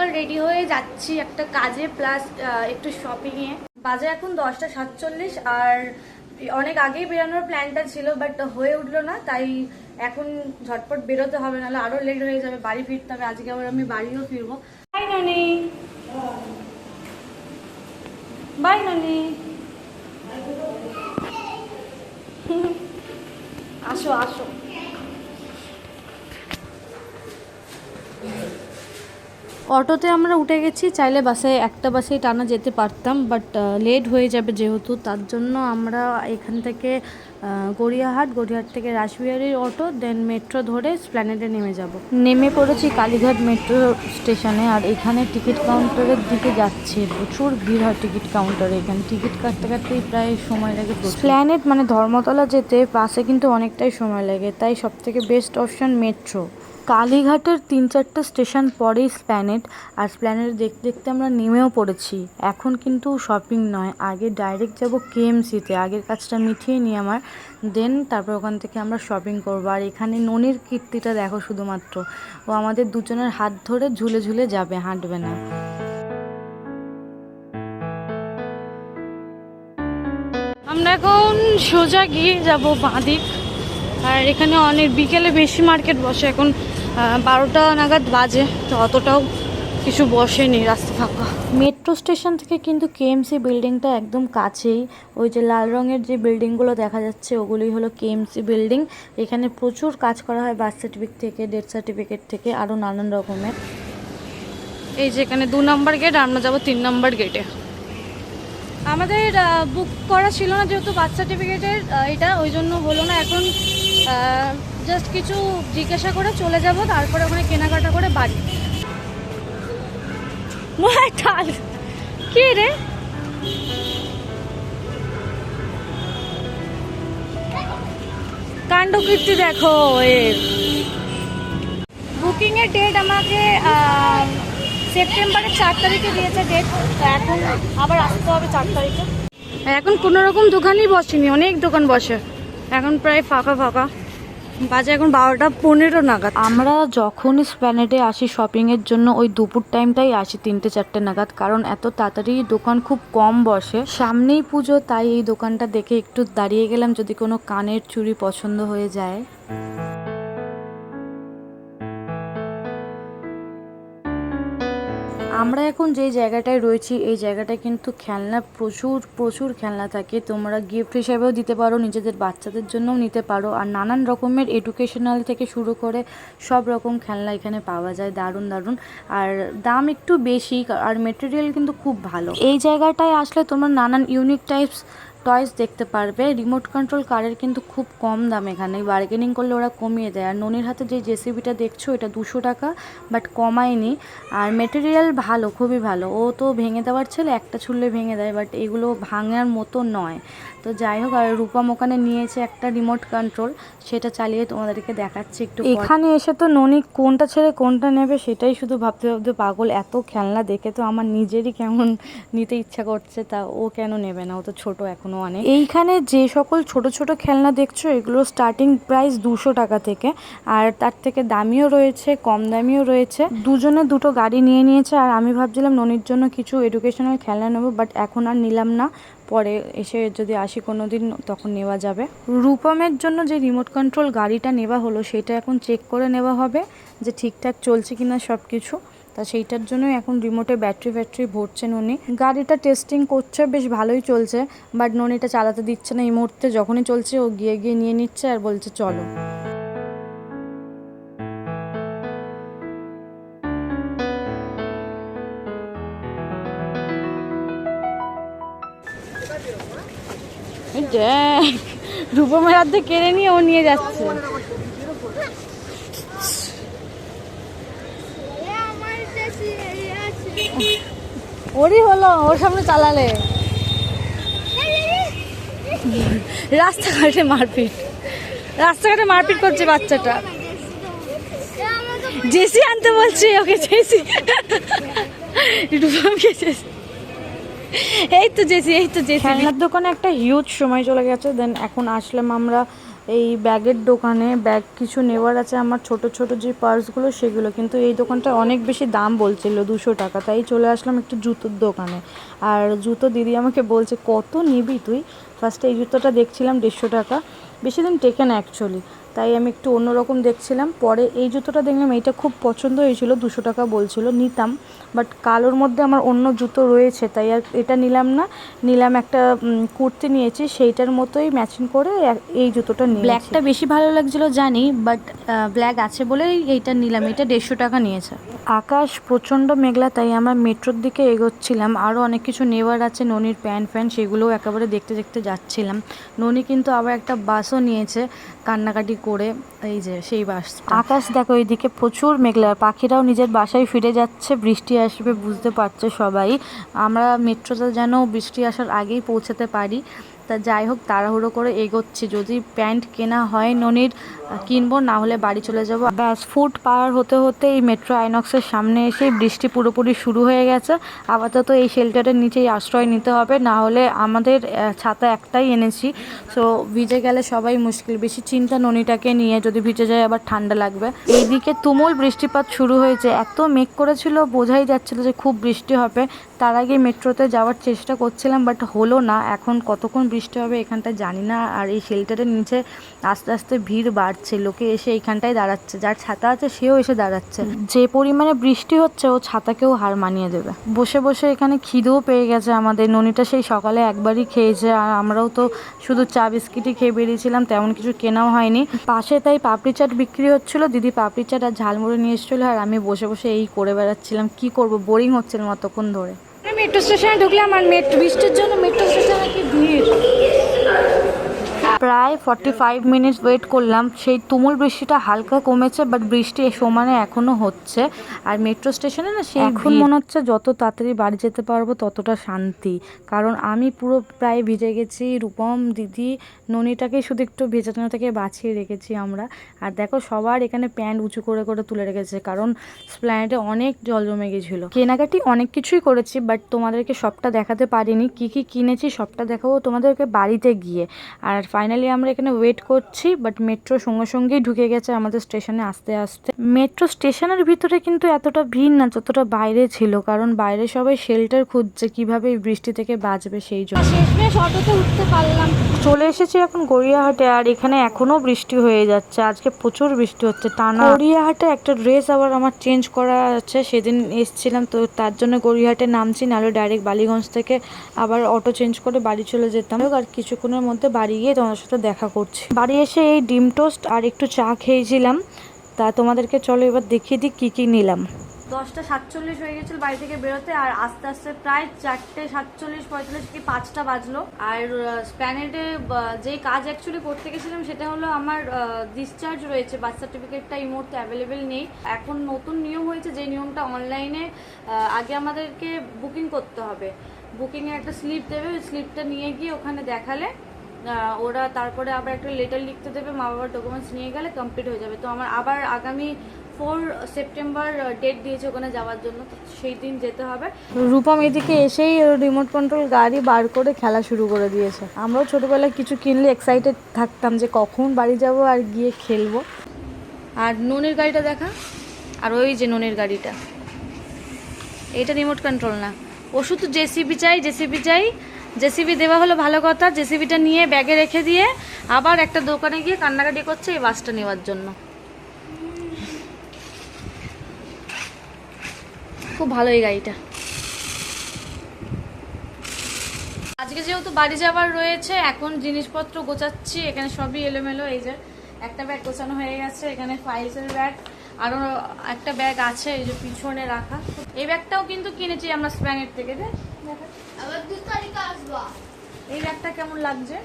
সকাল রেডি হয়ে যাচ্ছি একটা কাজে প্লাস একটু শপিংয়ে বাজে এখন দশটা সাতচল্লিশ, আর অনেক আগেই বেরোনোর প্ল্যানটা ছিল বাট হয়ে উঠল না, তাই এখন ঝটপট বেরোতে হবে, নাহলে আরও লেট হয়ে যাবে, বাড়ি ফিরতে হবে, আজকে আবার আমি বাড়িও ফিরবো। বাই ননি বাই ননি আসো আসো। অটোতে আমরা উঠে গেছি, চাইলে বাসে, একটা বাসেই টানা যেতে পারতাম বাট লেট হয়ে যাবে যেহেতু, তার জন্য আমরা এখান থেকে গড়িয়াহাট গড়িয়াহাট থেকে রাসবিহারির অটো দেন মেট্রো ধরে স্প্ল্যানেডে নেমে যাব। নেমে পড়েছি কালীঘাট মেট্রো স্টেশনে আর এখানে টিকিট কাউন্টারের দিকে যাচ্ছে। প্রচুর ভিড় হয় টিকিট কাউন্টারে এখানে টিকিট কাটতে কাটতেই প্রায় সময় লাগে স্প্ল্যানেড মানে ধর্মতলা যেতে, বাসে কিন্তু অনেকটাই সময় লাগে, তাই সব থেকে বেস্ট অপশন মেট্রো কালীঘাটের তিন চারটে স্টেশন পরেই স্প্ল্যানেট, আর স্প্ল্যানেট দেখতে দেখতে আমরা নেমেও পড়েছি। এখন কিন্তু শপিং নয়, আগে ডাইরেক্ট যাব কেএমসিতে। আগের কাজটা মিটিয়ে নিই আমার, দেন তারপর ওখান থেকে আমরা শপিং করব। আর এখানে ননির কীর্তিটা দেখো শুধুমাত্র। ও আমাদের দুজনের হাত ধরে ঝুলে ঝুলে যাবে, হাঁটবে না। আমরা এখন সোজা গিয়ে যাব বাঁদিক আর এখানে অনেক, বিকেলে বেশি মার্কেট বসে। এখন বারোটা নাগাদ বাজে তো অতটাও কিছু বসেনি রাস্তা ফাঁকা। মেট্রো স্টেশন থেকে কিন্তু কেএমসি বিল্ডিংটা একদম কাছেই। ওই যে লাল রঙের যে বিল্ডিংগুলো দেখা যাচ্ছে ওগুলোই হলো কেএমসি বিল্ডিং। এখানে প্রচুর কাজ করা হয় বার্থ সার্টিফিকেট থেকে ডেথ সার্টিফিকেট থেকে আরও নানান রকমের। এই যে এখানে দু নম্বর গেট আমরা যাব তিন নম্বর গেটে। আমাদের বুক করা ছিল না যেহেতু বার্থ সার্টিফিকেটের এটা ওই জন্য হলো না। এখন জাস্ট কিছু জিজ্ঞাসা করে চলে যাব, তারপরে ওখানে কেনাকাটা করে বাড়ি। কি রে? কাণ্ডকীর্তি দেখো এর বুকিং এর ডেট আমাকে সেপ্টেম্বরের চার তারিখে দিয়েছে ডেট এখন আবার আসতে হবে চার তারিখে। এখন কোনো রকম দোকানই বসেনি, অনেক দোকান বসে। এখন প্রায় ফাঁকা ফাঁকা। বাজে এখন বারোটা পনেরো নাগাদ। আমরা যখন স্প্ল্যানেডে আসি শপিংয়ের জন্য, ওই দুপুর টাইমটাই আসি তিনটে, চারটে নাগাদ, কারণ এত তাড়াতাড়ি দোকান খুব কম বসে। সামনেই পুজো, তাই এই দোকানটা দেখে একটু দাঁড়িয়ে গেলাম যদি কোনো কানের চুড়ি পছন্দ হয়ে যায়। আমরা এখন যে জায়গাটায় রয়েছি, এই জায়গাটায় কিন্তু খেলনা প্রচুর প্রচুর খেলনা থাকে। তোমরা গিফট হিসাবেও দিতে পারো, নিজেদের বাচ্চাদের জন্যও নিতে পারো। আর নানান রকমের এডুকেশনাল থেকে শুরু করে সব রকম খেলনা এখানে পাওয়া যায়, দারুণ দারুণ। আর দাম একটু বেশি, আর মেটেরিয়াল কিন্তু খুব ভালো। এই জায়গাটায় আসলে তোমরা নানান ইউনিক টাইপস টয়েস দেখতে পারবে। রিমোট কন্ট্রোল কারের কিন্তু খুব কম দাম এখানে। বার্গেনিং করলে ওরা কমিয়ে দেয়। আর ননির হাতে যে জেসিবিটা দেখছ, এটা দুশো টাকা বাট কমায়নি। আর মেটেরিয়াল ভালো, খুবই ভালো। ও তো ভেঙে দেওয়ার ছেলে, একটা ছুললে ভেঙে দেয় বাট এগুলো ভাঙার মতো নয়। তো যাই হোক, আর রূপম ওখানে নিয়েছে একটা রিমোট কন্ট্রোল সেটা চালিয়ে তোমাদেরকে দেখাচ্ছি একটু এখানে এসে তো ননি কোনটা ছেড়ে কোনটা নেবে, সেটাই শুধু ভাবতে ভাবতে পাগল। এত খেলনা দেখে তো আমার নিজেরই কেমন নিতে ইচ্ছা করছে, তা ও কেন নেবে না? ও তো ছোট এখনও। অনেক। এইখানে যে সকল ছোট ছোট খেলনা দেখছ, এগুলো স্টার্টিং প্রাইস দুশো টাকা থেকে। আর তার থেকে দামিও রয়েছে, কম দামিও রয়েছে। দুজনে দুটো গাড়ি নিয়ে নিয়েছে, আর আমি ভাবছিলাম ননির জন্য কিছু এডুকেশনাল খেলনা নেব বাট এখন আর নিলাম না। পরে এসে যদি আসি কোনো দিন তখন নেওয়া যাবে। রূপমের জন্য যে রিমোট কন্ট্রোল গাড়িটা নেওয়া হলো, সেটা এখন চেক করে নেওয়া হবে যে ঠিকঠাক চলছে কিনা সব কিছু তা সেইটার জন্যই এখন রিমোটে ব্যাটারি ফ্যাটারি ভরছেন উনি। গাড়িটা টেস্টিং করছে, বেশ ভালোই চলছে বাট ননিটা চালাতে দিচ্ছে না। এই মুহূর্তে যখনই চলছে, ও গিয়ে গিয়ে নিয়ে নিচ্ছে আর বলছে, চলো। রূপমের হাতে কেড়ে নিয়ে ও নিয়ে যাচ্ছে। ওরই হলো, ওর সামনে চালালে। রাস্তাঘাটে মারপিট। রাস্তাঘাটে মারপিট করছে বাচ্চাটা। জেসি আনতে বলছি ওকে, জেসি। এই তো জেসি, এই তো জেসি। খেলনার দোকানে একটা হিউজ সময় চলে গেছে দেন এখন আসলাম আমরা এই ব্যাগের দোকানে ব্যাগ কিছু নেওয়ার আছে, আমার ছোট ছোট যে পার্সগুলো সেগুলো। কিন্তু এই দোকানটা অনেক বেশি দাম বলছিল, দুশো টাকা। তাই চলে আসলাম একটু জুতোর দোকানে। আর জুতো দিদি আমাকে বলছে, কত নিবি তুই? ফার্স্টে এই জুতোটা দেখছিলাম দেড়শো টাকা। বেশি দিন টেকে না অ্যাকচুয়ালি তাই আমি একটু অন্যরকম দেখছিলাম। পরে এই জুতোটা দেখলাম এইটা খুব পছন্দ হয়েছিল দুশো টাকা বলছিল নিতাম। বাট কালোর মধ্যে আমার অন্য জুতো রয়েছে তাই আর এটা নিলাম না। নিলাম একটা কুর্তি নিয়েছি সেইটার মতোই ম্যাচিং করে এই জুতোটা নিয়ে ব্ল্যাকটা বেশি ভালো লাগছিল জানি বাট ব্ল্যাক আছে বলেই এইটা নিলাম এটা দেড়শো টাকা নিয়েছে। আকাশ প্রচণ্ড মেঘলা তাই আমরা মেট্রোর দিকে এগোচ্ছিলাম। আরও অনেক কিছু নেওয়ার আছে ননির প্যান্ট ফ্যান্ট সেগুলোও একেবারে দেখতে দেখতে যাচ্ছিলাম। ননি কিন্তু আবার একটা বাসও নিয়েছে কান্নাকাটি করে এই যে সেই বাস আকাশ দেখো, এইদিকে প্রচুর মেঘলা। পাখিরাও নিজের বাসায় ফিরে যাচ্ছে, বৃষ্টি আসবে, বুঝতে পারছে সবাই। আমরা মেট্রোতে যেন বৃষ্টি আসার আগেই পৌঁছাতে পারি। তা যাই হোক, তাড়াহুড়ো করে এগোচ্ছি। যদি প্যান্ট কেনা হয় ননির কিনবো, না হলে বাড়ি চলে যাব। ব্যাস, ফুট পার হতে হতে এই মেট্রো আইনক্সের সামনে এসে বৃষ্টি পুরোপুরি শুরু হয়ে গেছে। আপাতত এই শেল্টারের নিচেই আশ্রয় নিতে হবে, না হলে আমাদের ছাতা একটাই এনেছি। সো ভিজে গেলে সবাই মুশকিল। বেশি চিন্তা ননিটাকে নিয়ে যদি ভিজে যায় আবার ঠান্ডা লাগবে। এইদিকে তুমুল বৃষ্টিপাত শুরু হয়েছে। এত মেঘ করেছিল, বোঝাই যাচ্ছিল যে খুব বৃষ্টি হবে। তার আগে মেট্রোতে যাওয়ার চেষ্টা করছিলাম, বাট হলো না। এখন কতক্ষণ বৃষ্টি হবে এখানটা জানি না। আর এই শেল্টারের নিচে আস্তে আস্তে ভিড় বাড়ছে, লোকে এসে এইখানটায় দাঁড়াচ্ছে, যার ছাতা আছে সেও এসে দাঁড়াচ্ছে। যে পরিমাণে বৃষ্টি হচ্ছে, ও ছাতাকেও হার মানিয়ে দেবে। বসে বসে এখানে খিদেও পেয়ে গেছে আমাদের। ননিটা সেই সকালে একবারই খেয়েছে, আর আমরাও তো শুধু চা বিস্কিটই খেয়ে বেরিয়েছিলাম, তেমন কিছু কেনাও হয়নি। পাশে তাই পাপড়ি চাট বিক্রি হচ্ছিল, দিদি পাপড়ি চাট আর ঝালমুড়ি নিয়ে এসেছিল, আর আমি বসে বসে এই করে বেড়াচ্ছিলাম। কি করব? বোরিং হচ্ছিল মতক্ষণ ধরে। মেট্রো স্টেশনে ঢুকলাম আর মেট্রো বৃষ্টির জন্য মেট্রো স্টেশনে কি ভিড়? প্রায় ফর্টি ফাইভ মিনিটস ওয়েট করলাম। সেই তুমুল বৃষ্টিটা হালকা কমেছে বাট বৃষ্টি সমানে এখনও হচ্ছে। আর মেট্রো স্টেশনে না সেই এখন মনে হচ্ছে যত তাড়াতাড়ি বাড়ি যেতে পারব ততটা শান্তি। কারণ আমি পুরো প্রায় ভিজে গেছি রূপম দিদি ননিটাকে শুধু একটু ভেজানো থেকে বাঁচিয়ে রেখেছি আমরা। আর দেখো সবার এখানে প্যান্ট উঁচু করে করে তুলে রেখেছে কারণ স্প্ল্যানেটে অনেক জল জমে গেছিল। কেনাকাটি অনেক কিছুই করেছি বাট তোমাদেরকে সবটা দেখাতে পারিনি। কি কি কিনেছি সবটা দেখাবো তোমাদেরকে বাড়িতে গিয়ে। আর ফাইনালি আমরা এখানে ওয়েট করছি বাট মেট্রো সঙ্গে সঙ্গেই ঢুকে গেছে আমাদের স্টেশনে আস্তে আস্তে। মেট্রো স্টেশনের ভিতরে কিন্তু এতটা ভিড় না যতটা বাইরে ছিল কারণ বাইরে সবাই শেল্টার খুঁজছে কীভাবে এই বৃষ্টি থেকে বাঁচবে সেই জন্য। অটোতে উঠতে পারলাম। চলে এসেছি এখন গড়িয়াহাটে আর এখানে এখনও বৃষ্টি হয়ে যাচ্ছে আজকে প্রচুর বৃষ্টি হচ্ছে টানা গড়িয়াহাটে একটা ড্রেস আবার আমার চেঞ্জ করা আছে সেদিন এসছিলাম তো তার জন্য গড়িয়াহাটে নামছি নাহলে ডাইরেক্ট বালিগঞ্জ থেকে আবার অটো চেঞ্জ করে বাড়ি চলে যেতাম। আর কিছুক্ষণের মধ্যে বাড়ি গিয়ে তোমাদের সাথে দেখা করছি। বাড়ি এসে এই ডিম টোস্ট আর একটু চা খেয়েছিলাম। তা তোমাদেরকে চলো এবার দেখিয়ে দিই কী কী নিলাম। দশটা সাতচল্লিশ হয়ে গেছিল বাড়ি থেকে বেরোতে, আর আস্তে আস্তে প্রায় চারটে সাতচল্লিশ, পঁয়তাল্লিশ কি পাঁচটা বাজলো। আর স্প্যানেডে যেই কাজ অ্যাকচুয়ালি করতে গেছিলাম সেটা হলো আমার ডিসচার্জ রয়েছে বার্থ সার্টিফিকেটটা এই মুহূর্তে অ্যাভেলেবেল নেই। এখন নতুন নিয়ম হয়েছে, যে নিয়মটা অনলাইনে আগে আমাদেরকে বুকিং করতে হবে। বুকিংয়ে একটা স্লিপ দেবে, ওই স্লিপটা নিয়ে গিয়ে ওখানে দেখালে ওরা তারপরে আবার একটা লেটার লিখতে দেবে মা বাবার ডকুমেন্টস নিয়ে গেলে কমপ্লিট হয়ে যাবে। তো আমার আবার আগামী ফোর সেপ্টেম্বর ডেট দিয়েছে ওখানে যাওয়ার জন্য সেই দিন যেতে হবে। রূপম এদিকে এসেই রিমোট কন্ট্রোল গাড়ি বার করে খেলা শুরু করে দিয়েছে। আমরাও ছোটোবেলায় কিছু কিনলে এক্সাইটেড থাকতাম যে কখন বাড়ি যাব আর গিয়ে খেলব। আর ননের গাড়িটা দেখা? আর ওই যে ননের গাড়িটা। এটা রিমোট কন্ট্রোল না। ও শুধু জেসিবি চাই জেসিবি চাই। জেসিবি দেওয়া হলো ভালো কথা। জেসিবিটা নিয়ে ব্যাগে রেখে দিয়ে আবার একটা দোকানে গিয়ে কান্নাকাটি করছে এই বাসটা নেওয়ার জন্য। খুব ভালো এই গাড়িটা। আজকে যেহেতু বাড়ি যাওয়ার রয়েছে, এখন জিনিসপত্র গোছাচ্ছি, এখানে সবই এলোমেলো, এই যে একটা ব্যাগ গোছানো হয়ে গেছে, এখানে ফাইলসের ব্যাগ আরও একটা ব্যাগ আছে, এই যে পিছনে রাখা। এই ব্যাগটাও কিন্তু কিনেছি আমরা স্প্যানের থেকে দেখা। এই ব্যাগটা কেমন লাগছে?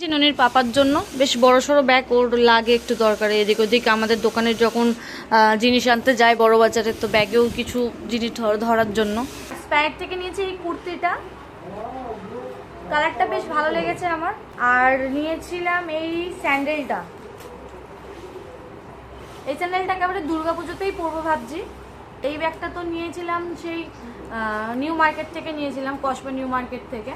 যে ননির পাপার জন্য বেশ বড় সড়ো ব্যাগ ওর লাগে একটু দরকার এদিক ওদিক। আমাদের দোকানে যখন জিনিস আনতে যায় বড় বাজারে তো ব্যাগেও কিছু জিনিস ধরার জন্য। স্প্যাগ থেকে নিয়েছি এই কুর্তিটা। কালারটা বেশ ভালো লেগেছে আমার। আর নিয়েছিলাম এই স্যান্ডেলটা। এই স্যান্ডেলটা আমরা দুর্গা পুজোতেই পরবো ভাবছি। এই ব্যাগটা তো নিয়েছিলাম সেই নিউ মার্কেট থেকে নিয়েছিলাম, কসবা নিউ মার্কেট থেকে।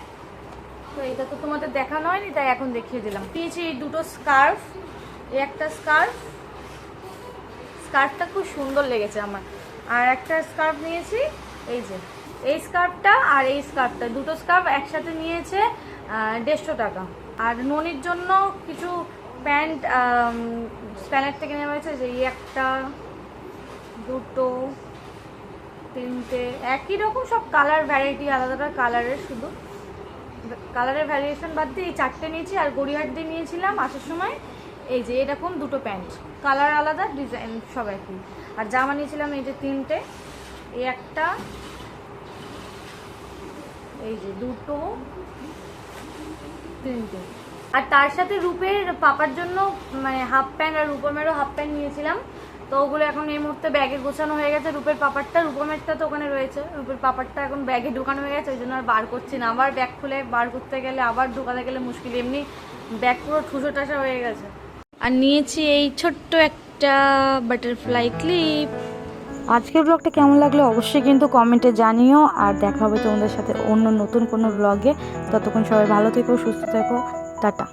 তো এটা তো তোমাদের দেখানো হয়নি, তাই এখন দেখিয়ে দিলাম। পেয়েছি এই দুটো স্কার্ফ একটা স্কার্ফ স্কার্ফটা খুব সুন্দর লেগেছে আমার। আর একটা স্কার্ফ নিয়েছি, এই যে, এই স্কার্ফটা আর এই স্কার্ফটা দুটো স্কার্ফ একসাথে নিয়েছে দেড়শো টাকা। আর ননির জন্য কিছু প্যান্ট স্প্যানার থেকে নেওয়া হয়েছে, যে একটা, দুটো তিনটে, একই রকম সব কালার ভ্যারাইটি আলাদা আলাদা কালারের শুধু। কালারের ভ্যারিয়েশন বাদ দিয়ে এই চারটে নিয়েছি, আর গড়িয়াহাট দিয়ে নিয়েছিলাম আসার সময় এই যে এরকম দুটো প্যান্ট। কালার আলাদা ডিজাইন সব একই। আর জামা নিয়েছিলাম এই যে তিনটে, এই একটা, এই যে দুটো, তিনটে। আর তার সাথে রূপের পাপার জন্য মানে হাফ প্যান্ট আর রূপমেরও হাফ প্যান্ট নিয়েছিলাম। তো ওগুলো এখন এই মুহূর্তে ব্যাগে গোছানো হয়ে গেছে। রূপের পাপারটা রূপমেরটা তো ওখানে রয়েছে। রূপের পাপারটা এখন ব্যাগে ঢোকানো হয়ে গেছে, ওই জন্য আর বার করছি না। আবার ব্যাগ খুলে বার করতে গেলে, আবার ঢোকাতে গেলে মুশকিল। এমনি ব্যাগ পুরো ঠুসো টাসা হয়ে গেছে। আর নিয়েছি এই ছোট্ট একটা বাটারফ্লাই ক্লিপ আজকের ব্লগটা কেমন লাগল অবশ্যই কিন্তু কমেন্টে জানিও। আর দেখা হবে তোমাদের সাথে অন্য নতুন কোনো ব্লগে ততক্ষণ সবাই ভালো থেকো, সুস্থ থেকো। টাটা।